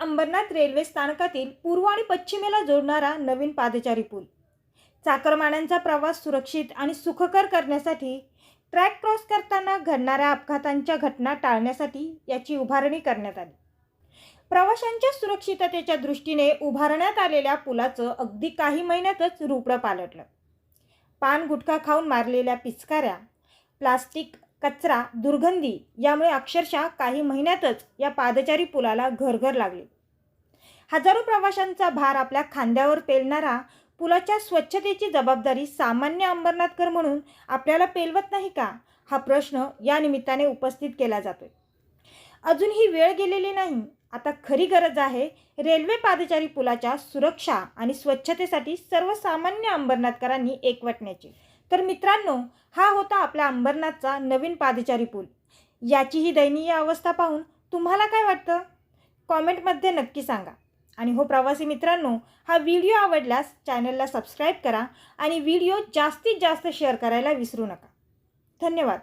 Ambernath railway स्थानकातील पूर्व आणि पश्चिमेला जोडणारा नवीन पादचारी पूल. चाकरमान्यांचा प्रवास सुरक्षित आणि सुखकर करण्यासाठी ट्रॅक क्रॉस करताना घडणाऱ्या अपघातांच्या घटना टाळण्यासाठी याची उभारणी करण्यात आली. प्रवाशांच्या सुरक्षिततेच्या दृष्टीने उभारण्यात आलेल्या पुलाचं अगदी काही महिन्यातच रुपडं पालटलं. पान गुटखा खाऊन मारलेल्या पिचकाऱ्या प्लास्टिक कचरा दुर्गंधी यामुळे अक्षरशः काही महिन्यातच या पादचारी पुलाला घरघर लागले. हजारो प्रवाशांचा भार आपल्या खांद्यावर पेलणारा पुलाच्या स्वच्छतेची जबाबदारी सामान्य अंबरनाथकर म्हणून आपल्याला पेलवत नाही का? हा प्रश्न या निमित्ताने उपस्थित केला जातोय. अजून ही वेळ गेलेली नाही. आता खरी गरज आहे रेल्वे पादचारी पुलाच्या सुरक्षा आणि स्वच्छतेसाठी सर्वसामान्य अंबरनाथकरांनी एकवटण्याची. तर मित्रांनो हा होता आपल्या अंबरनाथचा नवीन पादचारी पूल. याची ही दयनीय अवस्था पाहून तुम्हाला काय वाटतं? कॉमेंटमध्ये नक्की सांगा. आणि हो प्रवासी मित्रांनो हा व्हिडिओ आवडल्यास चॅनलला सबस्क्राईब करा आणि व्हिडिओ जास्तीत जास्त शेअर करायला विसरू नका. धन्यवाद.